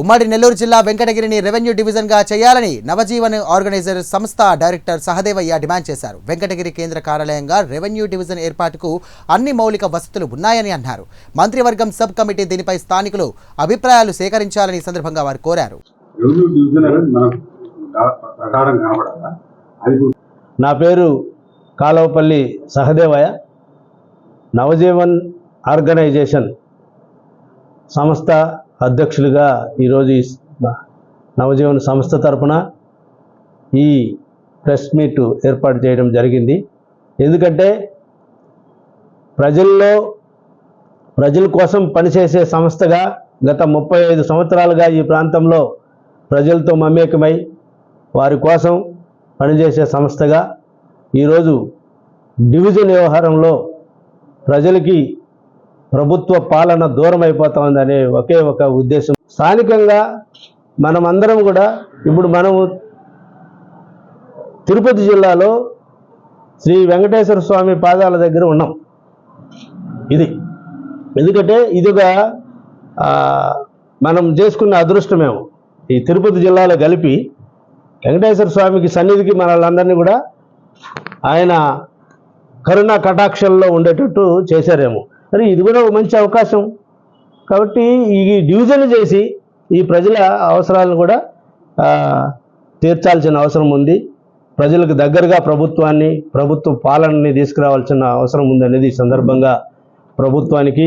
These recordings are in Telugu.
ఉమ్మడి నెల్లూరు జిల్లా వెంకటగిరిని రెవెన్యూ డివిజన్గా చేయాలని నవజీవన్ ఆర్గనైజర్ సంస్థ డైరెక్టర్ సహదేవయ్య డిమాండ్ చేశారు. వెంకటగిరి కేంద్ర కార్యాలయంగా రెవెన్యూ డివిజన్ ఏర్పాటుకు అన్ని మౌలిక వసతులు ఉన్నాయని అన్నారు. మంత్రివర్గం సబ్ కమిటీ దీనిపై స్థానికులు అభిప్రాయాలు సేకరించాలని సందర్భంగా వారు కోరారు. నా పేరు కాలవపల్లి సహదేవయ్య. నవజీవన్ ఆర్గనైజేషన్ సంస్థ అధ్యక్షులుగా ఈరోజు నవజీవన సంస్థ తరపున ఈ ప్రెస్ మీట్ ఏర్పాటు చేయడం జరిగింది. ఎందుకంటే ప్రజల్లో ప్రజల కోసం పనిచేసే సంస్థగా గత ముప్పై ఐదు సంవత్సరాలుగా ఈ ప్రాంతంలో ప్రజలతో మమేకమై వారి కోసం పనిచేసే సంస్థగా ఈరోజు డివిజన్ వ్యవహారంలో ప్రజలకి ప్రభుత్వ పాలన దూరం అయిపోతుందనే ఒకే ఒక ఉద్దేశం. స్థానికంగా మనమందరం కూడా ఇప్పుడు మనము తిరుపతి జిల్లాలో శ్రీ వెంకటేశ్వర స్వామి పాదాల దగ్గర ఉన్నాం. ఇది. ఎందుకంటే ఇదిగా మనం చేసుకున్న అదృష్టమేమో. ఈ తిరుపతి జిల్లాలో కలిపి వెంకటేశ్వర స్వామికి సన్నిధికి మనల్ని కూడా ఆయన కరుణా కటాక్షంలో ఉండేటట్టు చేశారేమో. మరి ఇది కూడా ఒక మంచి అవకాశం. కాబట్టి ఈ డివిజన్ చేసి ఈ ప్రజల అవసరాలను కూడా తీర్చాల్సిన అవసరం ఉంది. ప్రజలకు దగ్గరగా ప్రభుత్వాన్ని ప్రభుత్వ పాలనని తీసుకురావాల్సిన అవసరం ఉందనేది ఈ సందర్భంగా ప్రభుత్వానికి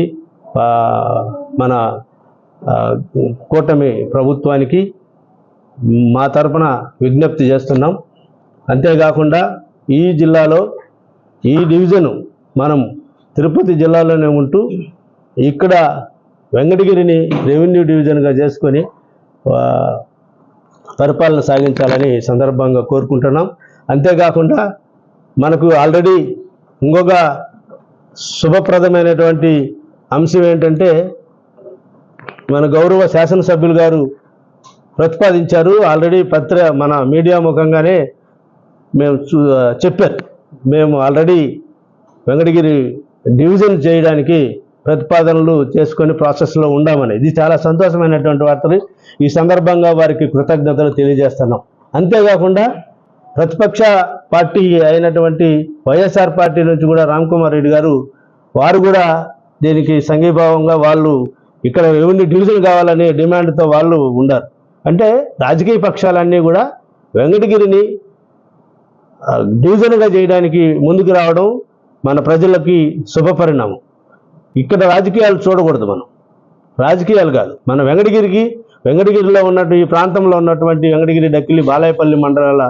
మన కూటమి ప్రభుత్వానికి మా తరపున విజ్ఞప్తి చేస్తున్నాం. అంతేకాకుండా ఈ జిల్లాలో ఈ డివిజను మనం తిరుపతి జిల్లాలోనే ఉంటూ ఇక్కడ వెంకటగిరిని రెవెన్యూ డివిజన్గా చేసుకొని పరిపాలన సాగించాలని సందర్భంగా కోరుకుంటున్నాం. అంతేకాకుండా మనకు ఆల్రెడీ ఇంకొక శుభప్రదమైనటువంటి అంశం ఏంటంటే మన గౌరవ శాసనసభ్యులు గారు ప్రతిపాదించారు. ఆల్రెడీ పత్ర మన మీడియా ముఖంగానే మేము చూ చెప్పారు. మేము ఆల్రెడీ వెంకటగిరి డివిజన్ చేయడానికి ప్రతిపాదనలు చేసుకొని ప్రాసెస్లో ఉండామని. ఇది చాలా సంతోషమైనటువంటి వార్తలు. ఈ సందర్భంగా వారికి కృతజ్ఞతలు తెలియజేస్తున్నాం. అంతేకాకుండా ప్రతిపక్ష పార్టీ అయినటువంటి వైఎస్ఆర్ పార్టీ నుంచి కూడా రామ్ కుమార్ రెడ్డి గారు వారు కూడా దీనికి సంఘీభావంగా వాళ్ళు ఇక్కడ ఎవరిని డివిజన్ కావాలనే డిమాండ్తో వాళ్ళు ఉన్నారు అంటే రాజకీయ పక్షాలన్నీ కూడా వెంకటగిరిని డివిజన్గా చేయడానికి ముందుకు రావడం మన ప్రజలకి శుభపరిణామం ఇక్కడ రాజకీయాలు చూడకూడదు మనం. రాజకీయాలు కాదు. మన వెంకటగిరికి వెంకటగిరిలో ఉన్నట్టు ఈ ప్రాంతంలో ఉన్నటువంటి వెంకటగిరి డక్కిలి బాలాయపల్లి మండలాల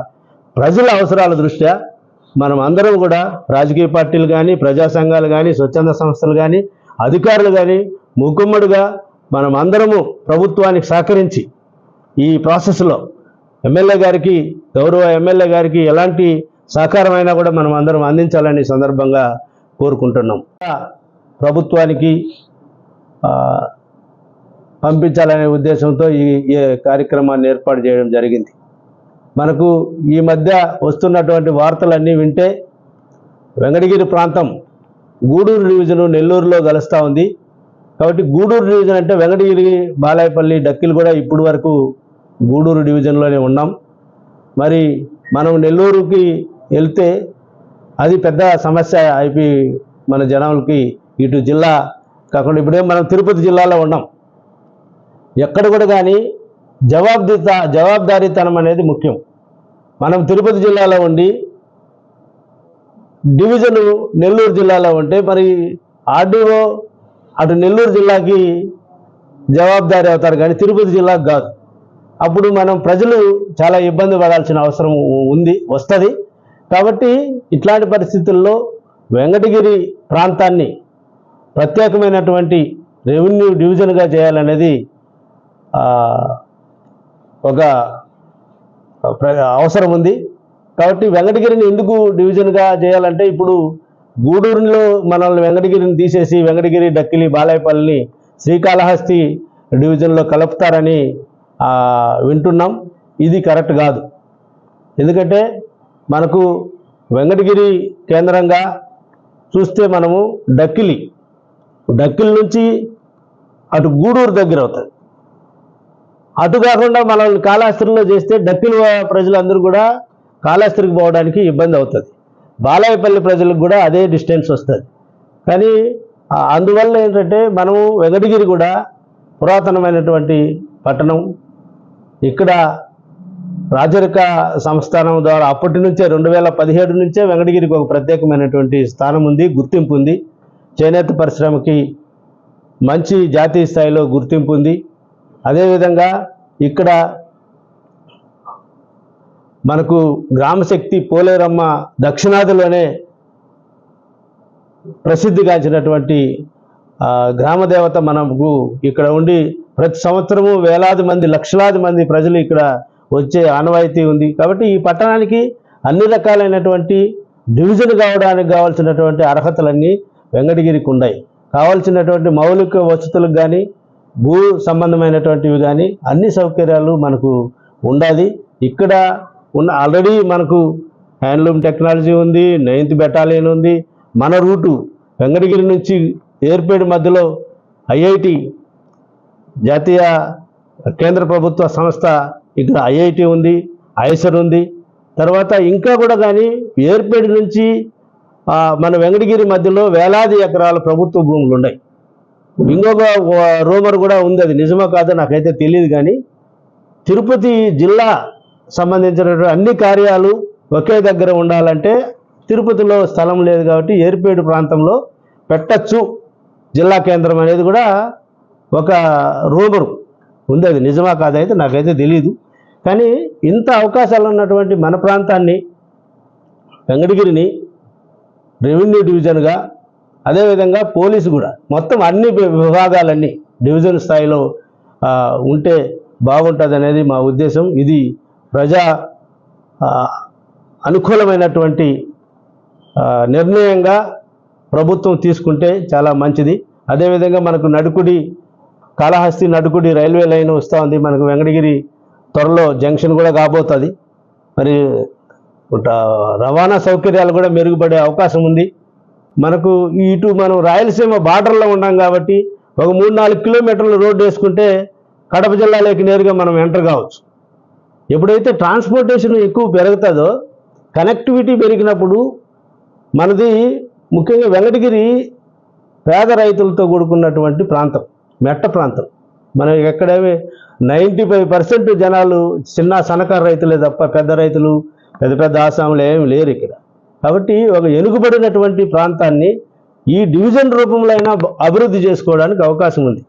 ప్రజల అవసరాల దృష్ట్యా మనం అందరం కూడా రాజకీయ పార్టీలు కానీ ప్రజా సంఘాలు కానీ స్వచ్ఛంద సంస్థలు కానీ అధికారులు కానీ ముక్కుమ్మడిగా మనం అందరము ప్రభుత్వానికి సహకరించి ఈ ప్రాసెస్లో ఎమ్మెల్యే గారికి గౌరవ ఎమ్మెల్యే గారికి ఎలాంటి సహకారమైనా కూడా మనం అందరం అందించాలని సందర్భంగా కోరుకుంటున్నాం. ప్రభుత్వానికి పంపించాలనే ఉద్దేశంతో ఈ కార్యక్రమాన్ని ఏర్పాటు చేయడం జరిగింది. మనకు ఈ మధ్య వస్తున్నటువంటి వార్తలన్నీ వింటే వెంకటగిరి ప్రాంతం గూడూరు డివిజను నెల్లూరులో కలుస్తూ ఉంది. కాబట్టి గూడూరు డివిజన్ అంటే వెంకటగిరి బాలాయపల్లి డక్కిలు కూడా ఇప్పుడు వరకు గూడూరు డివిజన్లోనే ఉన్నాం. మరి మనం నెల్లూరుకి వెళ్తే అది పెద్ద సమస్య అయిపోయి మన జనాలకి ఇటు జిల్లా కాకుండా ఇప్పుడే మనం తిరుపతి జిల్లాలో ఉన్నాం. ఎక్కడ కూడా కానీ జవాబ్దిత జవాబుదారీతనం అనేది ముఖ్యం. మనం తిరుపతి జిల్లాలో ఉండి డివిజను నెల్లూరు జిల్లాలో ఉంటే మరి ఆర్డీఓ అటు నెల్లూరు జిల్లాకి జవాబుదారీ అవుతారు కానీ తిరుపతి జిల్లాకు కాదు. అప్పుడు మనం ప్రజలు చాలా ఇబ్బంది పడాల్సిన అవసరం ఉంది వస్తుంది. కాబట్టి ఇట్లాంటి పరిస్థితుల్లో వెంకటగిరి ప్రాంతాన్ని ప్రత్యేకమైనటువంటి రెవెన్యూ డివిజన్గా చేయాలనేది ఒక ప్ర- అవసరం ఉంది. కాబట్టి వెంకటగిరిని ఎందుకు డివిజన్గా చేయాలంటే ఇప్పుడు గూడూరులో మనల్ని వెంకటగిరిని తీసేసి వెంకటగిరి డక్కిలి బాలాయపల్లిని శ్రీకాళహస్తి డివిజన్లో కలుపుతారని వింటున్నాం. ఇది కరెక్ట్ కాదు. ఎందుకంటే మనకు వెంకటగిరి కేంద్రంగా చూస్తే మనము డక్కిలి. డక్కిలి నుంచి అటు గూడూరు దగ్గర అవుతుంది అటు కాకుండా మనల్ని కాళాస్త్రిలో చేస్తే డక్కిలి ప్రజలందరూ కూడా కాళాస్త్రికి పోవడానికి ఇబ్బంది అవుతుంది. బాలాయపల్లి ప్రజలకు కూడా అదే డిస్టెన్స్ వస్తుంది. కానీ అందువల్ల ఏంటంటే మనము వెంకటగిరి కూడా పురాతనమైనటువంటి పట్టణం. ఇక్కడ రాజరిక సంస్థానం ద్వారా అప్పటి నుంచే రెండు వేల పదిహేడు నుంచే వెంకటగిరికి ఒక ప్రత్యేకమైనటువంటి స్థానం ఉంది గుర్తింపు ఉంది. చేనేత పరిశ్రమకి మంచి జాతీయ స్థాయిలో గుర్తింపు ఉంది. అదేవిధంగా ఇక్కడ మనకు గ్రామశక్తి పోలేరమ్మ దక్షిణాదిలోనే ప్రసిద్ధిగాంచినటువంటి గ్రామదేవత మనకు ఇక్కడ ఉండి ప్రతి సంవత్సరము వేలాది మంది లక్షలాది మంది ప్రజలు ఇక్కడ వచ్చే ఆనవాయితీ ఉంది. కాబట్టి ఈ పట్టణానికి అన్ని రకాలైనటువంటి డివిజన్ కావడానికి కావాల్సినటువంటి అర్హతలన్నీ వెంకటగిరికి ఉన్నాయి. కావాల్సినటువంటి మౌలిక వసతులకు కానీ భూ సంబంధమైనటువంటివి కానీ అన్ని సౌకర్యాలు మనకు ఉండాలి. ఇక్కడ ఉన్న ఆల్రెడీ మనకు హ్యాండ్లూమ్ టెక్నాలజీ ఉంది నైన్త్ బెటాలియన్ ఉంది. మన రూటు వెంకటగిరి నుంచి ఏర్పేడు మధ్యలో ఐఐటి జాతీయ కేంద్ర ప్రభుత్వ సంస్థ ఇక్కడ ఐఐటి ఉంది ఐసర్ ఉంది. తర్వాత ఇంకా కూడా కానీ ఏర్పేడు నుంచి మన వెంకటగిరి మధ్యలో వేలాది ఎకరాల ప్రభుత్వ భూములు ఉన్నాయి. ఇంకొక రూమర్ కూడా ఉంది అది నిజమో కాదో నాకైతే తెలియదు కానీ తిరుపతి జిల్లా సంబంధించినటువంటి అన్ని కార్యాలు ఒకే దగ్గర ఉండాలంటే తిరుపతిలో స్థలం లేదు కాబట్టి ఏర్పేడు ప్రాంతంలో పెట్టచ్చు. జిల్లా కేంద్రం అనేది కూడా ఒక రూమరు. ఉంది అది నిజమా కాదైతే నాకైతే తెలియదు కానీ ఇంత అవకాశాలు ఉన్నటువంటి మన ప్రాంతాన్ని వెంకటగిరిని రెవెన్యూ డివిజన్గా అదేవిధంగా పోలీసు కూడా మొత్తం అన్ని విభాగాలన్నీ డివిజన్ స్థాయిలో ఉంటే బాగుంటుంది అనేది మా ఉద్దేశం. ఇది ప్రజా అనుకూలమైనటువంటి నిర్ణయంగా ప్రభుత్వం తీసుకుంటే చాలా మంచిది. అదేవిధంగా మనకు నడుకుడి కాళహస్తి నడుకుడి రైల్వే లైన్ వస్తూ ఉంది మనకు వెంకటగిరి త్వరలో జంక్షన్ కూడా కాబోతుంది. మరి రవాణా సౌకర్యాలు కూడా మెరుగుపడే అవకాశం ఉంది. మనకు ఇటు మనం రాయలసీమ బార్డర్లో ఉన్నాం కాబట్టి ఒక మూడు నాలుగు కిలోమీటర్లు రోడ్డు వేసుకుంటే కడప జిల్లాలోకి నేరుగా మనం ఎంటర్ కావచ్చు. ఎప్పుడైతే ట్రాన్స్పోర్టేషన్ ఎక్కువ పెరుగుతుందో కనెక్టివిటీ పెరిగినప్పుడు మనది ముఖ్యంగా వెంకటగిరి పేద రైతులతో కూడుకున్నటువంటి ప్రాంతం మెట్ట ప్రాంతం. మనం ఎక్కడేమి నైంటీ ఫైవ్ పర్సెంట్ జనాలు చిన్న సన్నకారు రైతులే తప్ప పెద్ద రైతులు పెద్ద పెద్ద ఆసాములు ఏమి లేరు ఇక్కడ. కాబట్టి ఒక వెనుకబడినటువంటి ప్రాంతాన్ని ఈ డివిజన్ రూపంలో అయినా అభివృద్ధి చేసుకోవడానికి అవకాశం ఉంది.